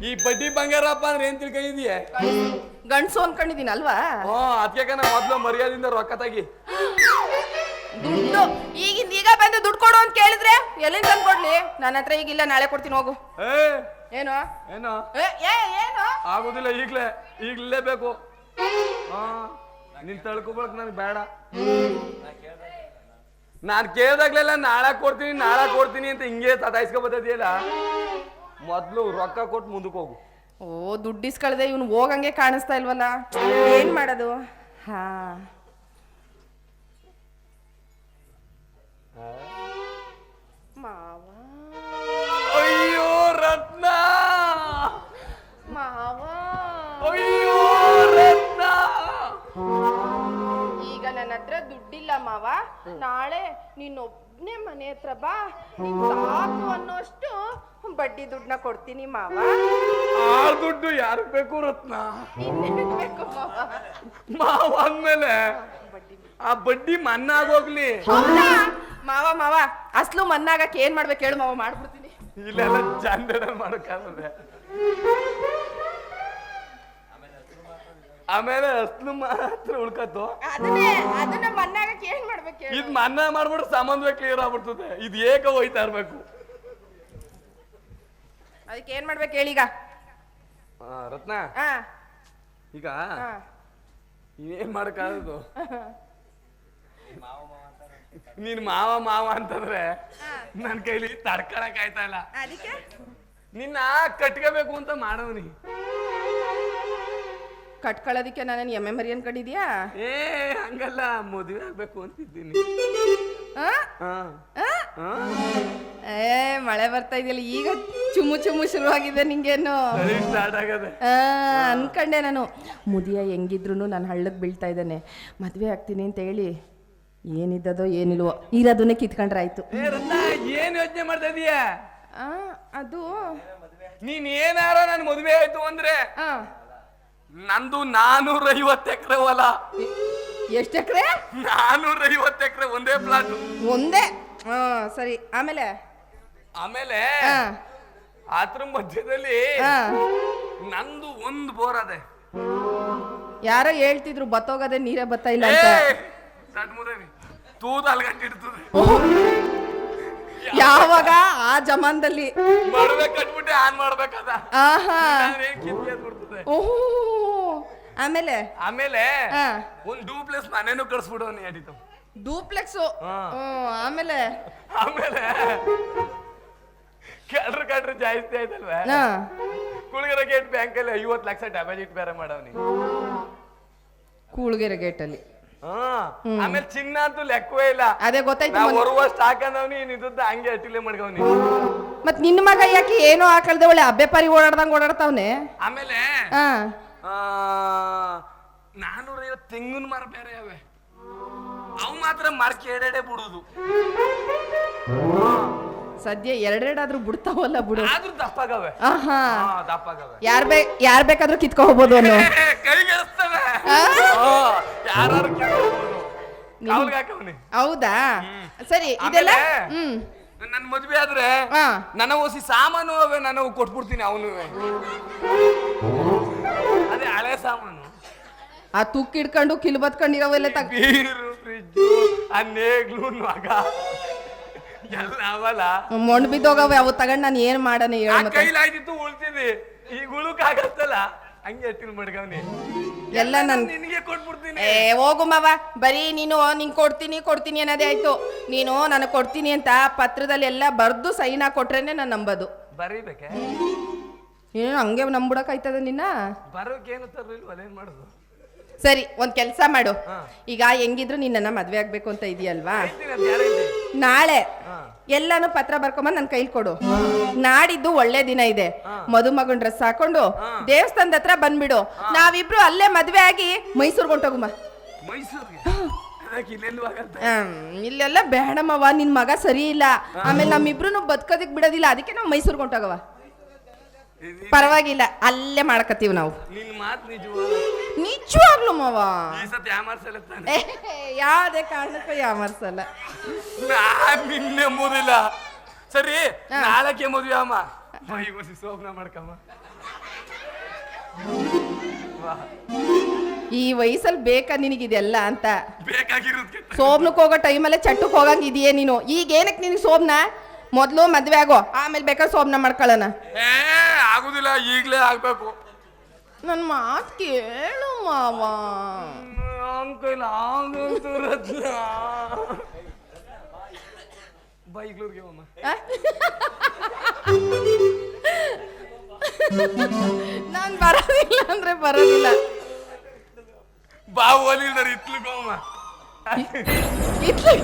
ಈ ಬಡ್ಡಿ ಬಂಗಾರಪ್ಪ ಅಂದ್ರೆ ಏನ್ ತಿಳ್ಕೊಂಡಿದೀಯ ಗಂಡ್ಸು ಅನ್ಕೊಂಡಿದೀನಿ ಅಲ್ವಾ ಹ್ಞೂ ಅದಕ್ಕೆ ನಾ ಮೊದ್ಲು ಮರ್ಯಾದಿಂದ ರೊಕ್ಕ ತಗಿ. ದುಡ್ಡು ಈಗಿಂದ ಈಗ ಬಂದು ದುಡ್ಡು ಕೊಡು ಅಂತ ಕೇಳಿದ್ರೆ ಎಲ್ಲಿಂದ ತಂದು ಕೊಡ್ಲಿ? ನನ್ನ ಹತ್ರ ಈಗಿಲ್ಲ ನಾಳೆ ಕೊಡ್ತೀನಿ ಹೋಗು. ಏ ಏನು? ಏನೋ? ಏ, ಏ ಏನು? ಆಗೋದಿಲ್ಲ ಈಗ್ಲೇ ಈಗ್ಲೇ ಬೇಕು. ಹಾ ನಿನ್ ತಳ್ಕೊಬಳಕ್ ನನಗೆ ಬೇಡ. ನಾನ್ ಕೇಳ್ದಾಗ್ಲೆಲ್ಲ ನಾಳೆ ಕೊಡ್ತೀನಿ ನಾಳೆ ಕೊಡ್ತೀನಿ ಅಂತ ಹಿಂಗೆ ಸತಾಯಿಸ್ಕೊ ಮೊದ್ಲು ರೊಕ್ಕ ಕೊಟ್ಟು ಮುಂದಕ್ಕೆ ಹೋಗು. ಓ ದುಡ್ಡು ಇಸ್ಕಳ್ದೆ ಇವ್ನು ಹೋಗಂಗೆ ಕಾಣಿಸ್ತಾ ಇಲ್ವಲ್ಲ? ಏನ್ ಮಾಡೋದು? ಹಾ. ಮಾವ. ಅಯ್ಯೋ ರತ್ನ! ಮಾವ. ಅಯ್ಯೋ ರತ್ನ! ಈಗ ನನ್ನ ಹತ್ರ ದುಡ್ಡಿಲ್ಲ ಮಾವ. ನಾಳೆ ನೀನೊಬ್ನೇ ಮನೆ ಹತ್ರ ಬಾ. ನಿನ್ ಸಾಕು ಅನ್ನೋಷ್ಟು ಬಡ್ಡಿ ದುಡ್ಡನ್ನ ಕೊಡ್ತೀನಿ ಮಾವ. ಆ ದುಡ್ಡು ಯಾರು ಬೇಕು ರತ್ನ? ಬೇಕು ಮಾವ ಮಾವ ಅಂದ್ಮೇಲೆ ಆ ಬಡ್ಡಿ ಮನ್ನಾಗೋಗ್ಲಿ ಹೌದಾ? ಮಾವ ಮಾವ ಅಸ್ಲು ಮನ್ನಾಗಕ್ಕೆ ಏನ್ ಮಾಡ್ಬೇಕು ಹೇಳು ಮಾವ ಮಾಡ್ಬಿಡ್ತೀನಿ. ಇಲ್ಲೆಲ್ಲ ಜಾಂಡಡ ಮಾಡಕ್ಕಾಗದೆ ಆಮೇಲೆ ಅಸ್ಲು ಮಾತ್ರ ಉಳ್ಕತ್ತು ಅದನ್ನೇ ಅದನ್ನ ಮನ್ನಾಗಕ್ಕೆ ಏನ್ ಮಾಡ್ಬೇಕು ಹೇಳು. ಇದ್ ಮನ್ನ ಮಾಡ್ಬಿಟ್ರೆ ಸಂಬಂಧ ಕ್ಲಿಯರ್ ಆಗ್ಬಿಡ್ತದೆ. ಇದು ಏಕ ಹೋಯ್ತಾ ಇರ್ಬೇಕು. ಅದಕ್ಕೆ ಏನ್ ಮಾಡ್ಬೇಕು ಹೇಳಿ ಆ, ರತ್ನ? ಹಾ ಈಗ ಹಾ ಏನ್ ಮಾಡಕ್ಕಾಗದು ನೀನ್ ಮಾವ ಮಾವ ಅಂತಂದ್ರೆ ನನ್ ಕೈಲಿ ತಡ್ಕೊಳಕ್ ಆಯ್ತಾ ಇಲ್ಲ. ಅದಕ್ಕೆ? ನಿನ್ನ ಕಟ್ಕೋಬೇಕು ಅಂತ ಮಾಡವ್ನಿ. ಕಟ್ಕೊಳ್ಳೋದಿಕ್ಕೆ ನಾನೇನು ಎಮ್ಮೆ ಮರಿ ಅನ್ಕೊಂಡಿದ್ಯಾ? ಏ ಹಂಗಲ್ಲ ಮದುವೆ ಆಗ್ಬೇಕು ಅಂತಿದ್ದೀನಿ? ಹಾ ಹಾ ಏ ಮಳೆ ಬರ್ತಾ ಇದೆಯಲ್ಲ ಈಗ ಚುಮು ಚುಮು ಶುರುವಾಗಿದೆ ನಿಂಗೇನು? ಸ್ಟಾರ್ಟ್ ಆಗದೆ. ಆ, ಅನ್ಕಂಡೆ ನಾನು. ಮುದಿಯ ಹೆಂಗಿದ್ರು ನಾನು ಹಳ್ಳಕ್ಕೆ ಬೀಳ್ತಾ ಇದ್ದಾನೆ. ಮದುವೆ ಆಗ್ತೀನಿ ಅಂತ ಹೇಳಿ ಏನಿದ್ದದೋ ಏನಿಲ್ವೋ ಇರೋದನ್ನೇ ಕಿತ್ಕೊಂಡ್ರೆ ಆಯ್ತು ಏ ರತ್ನ ಏನ್ ಯೋಚನೆ ಮಾಡ್ತಾ ಇದೀಯ? ಆ, ಅದು? ನೀನ್ ಏನಾರ ನನ್ ಮದುವೆ ಆಯ್ತು ಅಂದ್ರೆ ಆ, ನಂದು ನಾನೂರ ಐವತ್ತು ಎಕರೆ ಹೊಲ. ಎಷ್ಟು ಎಕರೆ? ನಾನೂರ ಐವತ್ತು ಎಕರೆ ಒಂದೇ ಪ್ಲಾಟ್ ಒಂದೇ? ಹಾ ಸರಿ. ಆಮೇಲೆ? ಆಮೇಲೆ ಆತ್ರ ಅದ್ರ ಮಧ್ಯದಲ್ಲಿ ಆ. ನಂದು ಒಂದು ಬೋರ್ ಅದೆ. ಯಾರೋ ಹೇಳ್ತಿದ್ರು ಬತ್ತೋಗದೆ ನೀರೇ ಬತ್ತ ಇಲ್ಲ ಅಂತ. ತೂದ ಅಲ್ಗಂಟ ಯಾವಾಗ? ಆ ಜಮಾನದಲ್ಲಿ. ಕಟ್ಬಿಟ್ಟೆ ಆನ್ ಮಾಡ್ಬೇಕದ. ಆಹಾ. ಕಿತ್ತಿ ಬಿಡ್ತದೆ. ಓಹೋ ಆಮೇಲೆ? ಆಮೇಲೆ ಆ, ಒಂದ್ ಡೂಪ್ಲೆಸ್ ಮನೇನು ಕಳ್ಸ್ಬಿಡೋನಿ ಅಡಿತು ಡೂಪ್ಲೆಕ್ಸು. ಹಾ. ಆಮೇಲೆ? ಆಮೇಲೆ? ಕಡ್ರ ಕಡ್ರ ಜಾಸ್ತಿ ಆಯ್ತಲ್ವಾ? ಹಾ. ಕುಳಗರ ಗೇಟ್ ಬ್ಯಾಂಕ್ ಅಲ್ಲಿ ಐವತ್ ಲಕ್ಷ ಡೆಪಾಸಿಟ್ ಬೇರೆ ಮಾಡವ್ನಿ. ಕೂಳ್ಗೆರೆ ಗೇಟಲ್ಲಿ ಹಾ. ಆಮೇಲೆ ಚಿನ್ನ ಅಂತೂ ಲೆಕ್ಕವೇ ಇಲ್ಲ. ಅದೇ ಗೊತ್ತಾಯ್ತು ನಾ ಮೊನ್ನೆ- ಬರುವಷ್ಟು ಹಾಕಂದವ್ನಿ ಇದ್ದ ಹಂಗೆ ಅಟ್ಟಿಲೆ ಮಾಡ್ಕವ್ನಿ ಮತ್ ನಿನ್ನ ಮಗ ಯಾಕೆ ಏನೋ ಹಾಕಲ್ದೆ ಒಳ್ಳೆ ಅಬ್ಬೆ ಪಾರಿ ಓಡಾಡ್ದಂಗ್ ಓಡಾಡ್ತಾವ್ನೆ? ಆಮೇಲೆ ಹಾ. ಆ, ನಾನೂರೈವತ್ತು ತೆಂಗಿನ ಮರ ಬೇರೆ ಅವೆ ಅವು ಮಾತ್ರ ಮಾರ್ಕ್ ಎರಡೆಡೆ ಬಿಡುದು. ಸದ್ಯ ಎರಡೆರಡಾದ್ರೂ ಬಿಡ್ತಾವಲ್ಲ ಬಿಡು. ಆದ್ರೂ ದಪ್ಪಾಗವೆ. ಆಹಾ ಹಾ. ದಪ್ಪಾಗವೆ. ಯಾರ್ ಬೇ ಯಾರ್ ಬೇಕಾದ್ರೂ ಕಿತ್ಕೊ ಹೋಗ್ಬೋದು ಅನ್ನೋ. ಕೈಗೆ ಎಸ್ತವೆ ಯಾರು ಹೌದಾ? ಸರಿ ಇದೆಲ್ಲ? ಆಮೇಲೆ? ಹ್ಮ್. ನನ್ ಮದ್ವೆ ಆದ್ರೆ ಹಾ ನನ್ನ ಓಸಿ ಸಾಮಾನು ಅವೆ ನಾನು ಕೊಟ್ಬಿಡ್ತೀನಿ ಅವನು. ಅದೇ ಹಳೆ ಸಾಮಾನು. ಆ ತುಕ್ ಇಡ್ಕೊಂಡು ಕಿಲ್ ಬತ್ಕೊಂಡಿರೋವೆಲ್ಲ ತಗ್ ಬೀರು ಫ್ರಿಜ್ಜು ಆ ನೇಗ್ಲು ಎಲ್ಲ ಅವಲ್ಲ. ಮೊಣ್ ಬಿದ್ದೋಗವೆ ಅವು ತಗೊಂಡ್ ನಾನು ಏನ್ ಮಾಡನೆ ಆ ಹೇಳು ಮತ್ತೆ. ಕೈಲಾಯ್ತಿತ್ತು ಉಳ್ತಿದಿ ಈಗ ಉಳುಕಾಗತ್ತಲ್ಲ? ಹಂಗೆ ಎತ್ತಿನ ಮಡ್ಗವ್ನಿ. ಎಲ್ಲ ನನ್ ನಿನಗೆ ಕೊಟ್ಬಿಡ್ತೀನಿ. ಏ ಹೋಗು ಮಾವ. ಬರೀ ನೀನು ನಿಂಗೆ ಕೊಡ್ತೀನಿ ಕೊಡ್ತೀನಿ ಅನ್ನೋದೇ ಆಯ್ತು. ನೀನು ನನಗೆ ಕೊಡ್ತೀನಿ ಅಂತ ಪತ್ರದಲ್ಲಿ ಎಲ್ಲ ಬರ್ದು ಸೈನ್ ಕೊಟ್ರೇನೆ ನಾನು ನಂಬೋದು. ಬರೀಬೇಕೆ? ನೀನು ಹಂಗೆ ನಂಬಿಡಕ್ಕಾಯ್ತದ ನಿನ್ನ? ಬರೋಕೇನು ತರಲಿಲ್ವಲ್ಲ ಏನ್ ಮಾಡೋದು? ಸರಿ ಒಂದ್ ಕೆಲಸ ಮಾಡು. ಈಗ ಹೆಂಗಿದ್ರು ನಿನ್ನ ಮದ್ವೆ ಆಗ್ಬೇಕು ಅಂತ ಇದೆಯಲ್ವಾ? ನಾಳೆ. ಎಲ್ಲಾನು ಪತ್ರ ಬರ್ಕೊಂಬಂದ್ ನನ್ ಕೈಲಿ ಕೊಡು. ನಾಡಿದ್ದು ಒಳ್ಳೆ ದಿನ ಇದೆ. ಮದುಮಗನ್ ಡ್ರೆಸ್ ಹಾಕೊಂಡು ದೇವಸ್ಥಾನದ ಹತ್ರ ಬಂದ್ಬಿಡು. ನಾವಿಬ್ರು ಅಲ್ಲೇ ಮದ್ವೆ ಆಗಿ ಮೈಸೂರ್ಗೆ ಹೊಂಟೋಗುಮ್ಮ ಇಲ್ಲೆಲ್ಲ ಬೇಡಮ್ಮವ್ವ ನಿನ್ ಮಗ ಸರಿ ಇಲ್ಲ. ಆಮೇಲೆ ನಮ್ಮಿಬ್ರು ಬದುಕೋದಿಕ್ ಬಿಡೋದಿಲ್ಲ. ಅದಕ್ಕೆ ನಾವು ಮೈಸೂರ್ಗೆ ಹೊಂಟೋಗವ. ಪರವಾಗಿಲ್ಲ ಅಲ್ಲೇ ಮಾಡ್ಕತ್ತೀವಿ ನಾವು. ನಿನ್ ಮಾತು ನಿಜವಾಗ್ಲು ಮಾವ. ಈ ಸತಿ ಯಾಮಾರ್ಸಲ್ಲ ತಾನೆ. ಯಾವ್ದೇ ಕಾರಣಕ್ಕೂ ಯಾಮರ್ಸಲ್ಲ ನಾನ್ ನಿನ್ನೆ ಎಂಬುದಿಲ್ಲ. ಸರಿ ನಾಳಕ್ಕೆ ಮದುವೆ ಅಮ್ಮ. ಸೋಪ್ನ ಮಾಡ್ಕಮ್ಮ. ಈ ವಯಸ್ಸಲ್ಲಿ ಬೇಕಾ ನಿನಗಿದೆಲ್ಲ ಅಂತ? ಬೇಕಾಗಿರೋದಕ್ಕೆ ಸೋಮ್ನಕ್ ಹೋಗೋ ಟೈಮಲ್ಲೇ ಚಟ್ಟಕ್ಕೆ ಹೋಗಂಗೆ ಇದೆಯೇ ನೀನು. ಈಗ ಏನಕ್ಕೆ ನಿನಗೆ ಸೋಮ್ನ ಮೊದಲು ಮದ್ವೆ ಆಗೋ ಆಮೇಲೆ ಬೇಕಾದ್ರೆ ಸೋಮ್ನ ಮಾಡ್ಕೊಳ್ಳೋಣ. ಏ ಆಗುದಿಲ್ಲ ಈಗಲೇ ಆಗ್ಬೇಕು. ನನ್ನ ಮಾತು ಕೇಳು ಮಾವ. ಅಂಕಲ್ ಆಗಂತರತ್ನ ಬೈಕ್ಲೂರ್ಗೆ ಅಮ್ಮ ನಾನು ಬರೋದಿಲ್ಲ ಅಂದ್ರೆ ಬರೋದಿಲ್ಲ. ಬಾ ಓಲಿಲ್ದಾರ ಇತ್ಲಿಗೆ ಅಮ್ಮ ಇತ್ಲಿ